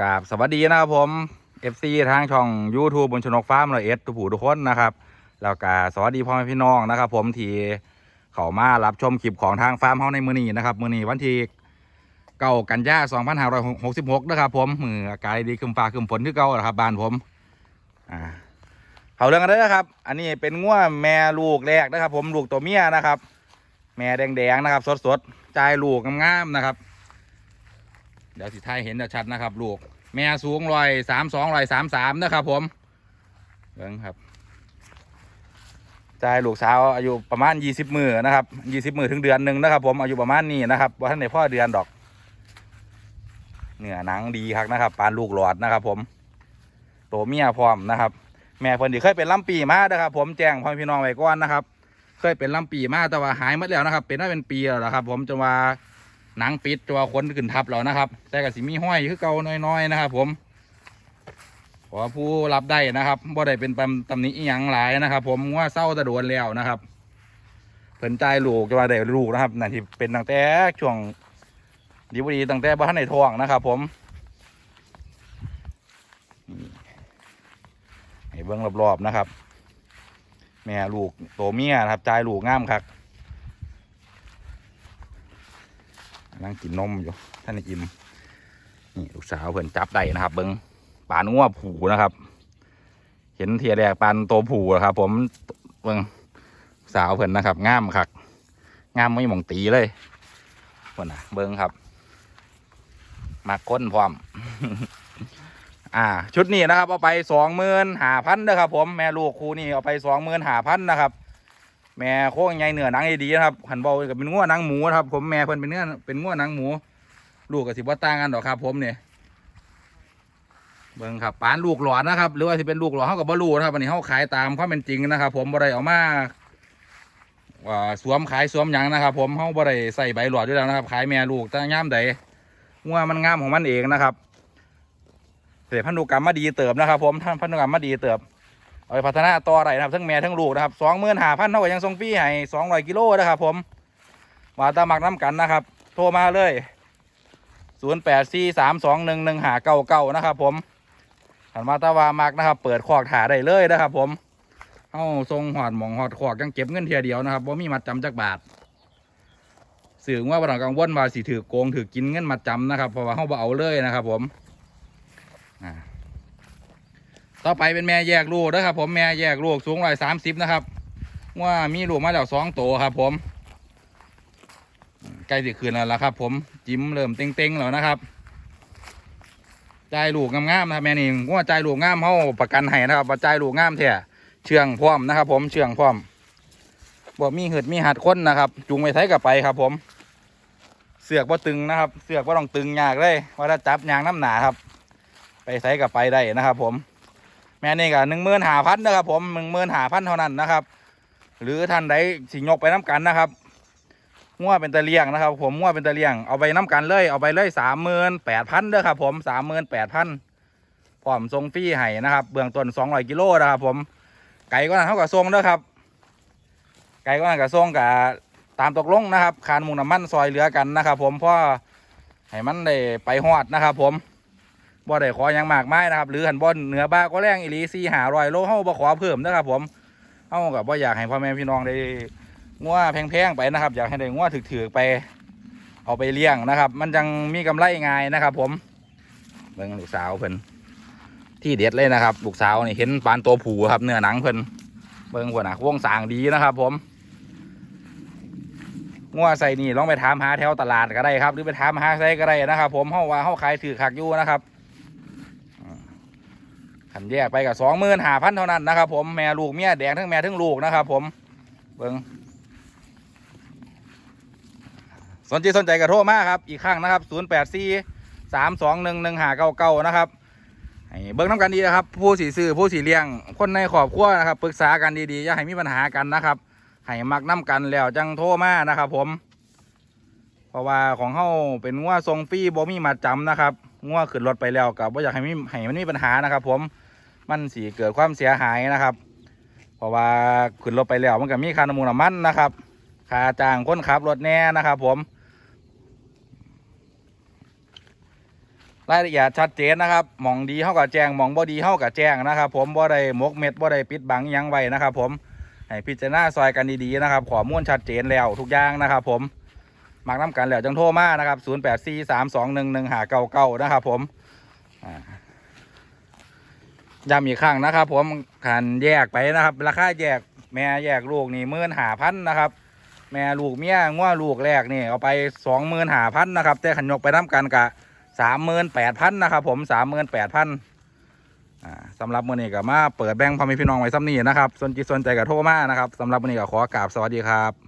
กราบสวัสดีนะครับผม FC ทางช่อง YouTube บนชนกฟาร์มเราเอสทุกผู้ทุกคนนะครับแล้วก็สวัสดีพ่อแม่พี่น้องนะครับ ผมที่เข้ามารับชมคลิปของทางฟาร์มเฮาในมือนี้นะครับมือนี้วันที่เก้ากันยา2566นะครับผมมืออากาศดีขึ้นฟ้าขึ้นฝนที่เก่านะครับบ้านผมอ่าเขาเรื่องกันเลยนะครับ อันนี้เป็นง่วแม่ลูกแรกนะครับ ผมลูกตัวเมียนะครับ แม่แดงๆนะครับ สดๆจ่ายลูกงามๆนะครับ เดี๋ยวสิท้ายเห็นชัดนะครับ ลูก แม่สูงรอยสามสองรอยสามสามนะครับ ผมเบิ่งครับจายลูกสาวอายุประมาณยี่สิบมือนะครับยี่สิบมือถึงเดือนหนึ่งนะครับ ผมอายุประมาณนี้นะครับว่าท่านในพ่อเดือนดอกเนื้อหนังดีครับนะครับปานลูกหลอดนะครับ ผมตัวเมียพร้อมนะครับ แม่เพิ่นที่เคยเป็นลำปีมานะครับ ผมแจ้งพ่อพี่น้องไว้ก่อนนะครับ เคยเป็นลำปีมาแต่ว่าหายหมดแล้วนะครับ เป็นได้เป็นปีแล้วนะครับ ผมจนว่า หนังปิดจนว่าคนขึ้นทับแล้วนะครับ แต่ก็สิมีห้อยคือเก่าน้อยๆนะครับ ผมขอผู้รับได้นะครับบ่ได้เป็นตำตำหนิอหย่างหลายนะครับ ผมว่าเศร้าตะโดนแล้วนะครับเพิ่นใจลูกจะว่าได้ลูกนะครับนั่นที่เป็นตั้งแต่ช่วงดีบดีตั้งแต่บ้านในท้องนะครับ ผมให้เบิ้องรอบๆนะครับ แม่ลูกโตเมียนะครับใจายลูกงามครับ นั่งกินนมอยู่ท่านอิ่มนี่ลูกสาวเพิ่อนจับได้นะครับ เบิ้งปานงัวผูนะครับ เห็นเทียแรกปานโตผูนะครับ ผมเบิ้งสาวเพิ่อนนะครับงามคักงามไม่หมองตีเลยเพิ่นนะเบิ้งครับมาก้นพร้อม อ่า ชุดนี้นะครับ เอาไปสองหมื่นหาพันนะครับ ผมแม่ลูกครูนี้เอาไปสองหมื่นหาพันนะครับ แม่โค้งใหญ่เนื้อหนังดีนะครับหันเบากับเป็นง้วหนังหมูครับ ผมแม่เพิ่นเป็นเนื้อเป็นง้วหนังหมู ลูกกับสิบ่ต่างกันดอกครับ ผมเนี่ยเบิ่งครับปานลูกหลอดนะครับ หรือว่าสิเป็นลูกหลอดเขากับบลูนะครับวันนี้เขาขายตามความเป็นจริงนะครับ ผมบ่ได้เอามาว่าสวมขายสวมหยังนะครับ ผมเขาบ่ได้ใส่ใบหลอดด้วยแล้วนะครับ ขายแม่ลูกแต่ย่ามใดงัวมันงามของมันเองนะครับเสพพันธุกรรมมาดีเติบนะครับ ผมท่านพันธุกรรมมาดีเติบ เอาไปพัฒนาต่อไรนะครับทั้งแม่ทั้งลูกนะครับสองหมื่นหาพันเท่ากับยังทรงฟรีให้สองร้อยกิโลนะครับผมมาตามักน้ำกันนะครับ โทรมาเลยศูนย์แปดสี่สามสองหนึ่งหนึ่งหาเก้าเก้านะครับ ผมหันมาตาวามักนะครับ เปิดขอกถาได้เลยนะครับ ผมเอาทรงหอดหมองหอดขอกยังเก็บเงินเทียเดียวนะครับว่ามีมัดจำจักบาทสื่อว่าบ่ต้องกังวลว่าสิถือโกงถือกินเงินมัดจำนะครับเพราะว่าเขาบ่เอาเลยนะครับ ผมอ่า ต่อไปเป็นแม่แยกลูกนะครับผมแม่แยกลูกสูงร้อยสามสิบนะครับ ว่ามีลูกมาแล้วสองตัวครับ ผมใกล้สิคืนแล้วละครับ ผมจิ้มเริ่มเต็งๆแล้วนะครับใจลูกงามๆนะครับแม่นี่ว่าใจลูกงามเขาประกันให้นะครับว่าใจลูกงามแท้เชื่องพร้อมนะครับ ผมเชื่องพร้อมบ่มีหืดมีหัดค้นนะครับจูงไปไทยกับไปครับ ผม เสือกว่าตึงนะครับ เสือกว่าต้องตึงยากเลยว่าถ้าจับยางน้ำหนาครับ ไปใส่กับไปได้นะครับ ผม แม่นี่ก็หนึ่งหมื่นหาพันนะครับ ผมหนึ่งหมื่นหาพันเท่านั้นนะครับ หรือท่านใดสิยกไปน้ำกันนะครับง้วเป็นตะเลียงนะครับ ผมง้วเป็นตะเลียงเอาไปน้ำกันเลยเอาไปเลยสามหมื่นแปดพันเด้อครับ ผมสามหมื่นแปดพันพร้อมทรงฟรีให้นะครับ เบื้องต้นสองร้อยกิโลนะครับ ผมไก่ก็นั่นเท่ากับทรงเด้อครับไก่ก็นั่นกับทรงกับตามตกลงนะครับคานมุงน้ำมันซอยเหลือกันนะครับ ผมเพราะให้มันได้ไปฮอดนะครับ ผม บ่ได้ขอหยังมากมายนะครับ หรือหันบ่เหนือบ้าก็แรงอีหลีสี่หารอยโลเฮาบ่ขอเพิ่มนะครับ ผมเฮากับบ่อยากให้พ่อแม่พี่น้องได้งัวแพงๆไปนะครับ อยากให้ได้งัวถือๆไป เอาไปเลี้ยงนะครับ มันจังมีกำไรง่ายนะครับ ผมเบิ่งลูกสาวเพิ่นที่เด็ดเลยนะครับลูกสาวนี่เห็นปานตัวผูครับเนื้อหนังเพิ่นเบิ่งหัวหน้าวงสางดีนะครับ ผมงัวใส่นี่ลองไปถามหาแถวตลาดก็ได้ครับ หรือไปถามหาใส่ก็ได้นะครับ ผมเฮาว่าเฮาขายถือขักอยู่นะครับ ขันแยกไปกับสองหมื่นหาพันเท่านั้นนะครับผมแม่ลูกเมียแดงทั้งแม่ทั้งลูกนะครับผมเบิ้งสนใจสนใจกับโทรมาครับอีกครั้งนะครับศูนย์แปดสี่สามสองหนึ่งหนึ่งหาเก้าเก้านะครับเบิ้งน้ำกันดีนะครับ ผู้สีซื้อผู้สีเลี้ยง คนในครอบครัวนะครับปรึกษากันดีๆอย่าให้มีปัญหากันนะครับให้มักน้ำกันแล้วจังโทรมานะครับผม เพราะว่าของเขาเป็นงัวทรงฟรีบ่มีมาจำนะครับงัวขึ้นรถไปแล้วกับว่าอยากให้มีให้มันมีปัญหานะครับผม มันสีเกิดความเสียหายนะครับ เพราะว่าขึ้นรถไปแล้วมันก็มีค่าน้ำมูลน้ำมันนะครับค่าจ้างคนขับรถแน่นะครับ ผมรายละเอียดชัดเจนนะครับมองดีเท่ากับแจ้งมองบ่ดีเท่ากับแจ้งนะครับ ผมบ่ได้มกเม็ดบ่ได้ปิดบังยังไว้นะครับ ผมให้พิจารณาซอยกันดีๆนะครับขอมูลชัดเจนแล้วทุกอย่างนะครับ ผมมักน้ำกันแล้วจังโทรมานะครับ 0 8 4 3 2 1 1 5 9 9 นะครับ ผมอ่า ย้ำอีกครั้งนะครับ ผมการแยกไปนะครับ ราคาแยกแม่แยกลูกนี่หมื่นหาพันนะครับ แม่ลูกเมียง้วลูกแรกนี่เอาไปสองหมื่นหาพันนะครับ แต่ขันยกไปน้ำกันกะสามหมื่นแปดพันนะครับ ผมสามหมื่นแปดพันสำหรับมือนี้ก็มาเปิดแบงค์พ่อแม่พี่น้องไว้ซ้ำนี่นะครับสนจิตสนใจกับโทรมานะครับสำหรับมือนี้ก็ขอกราบสวัสดีครับ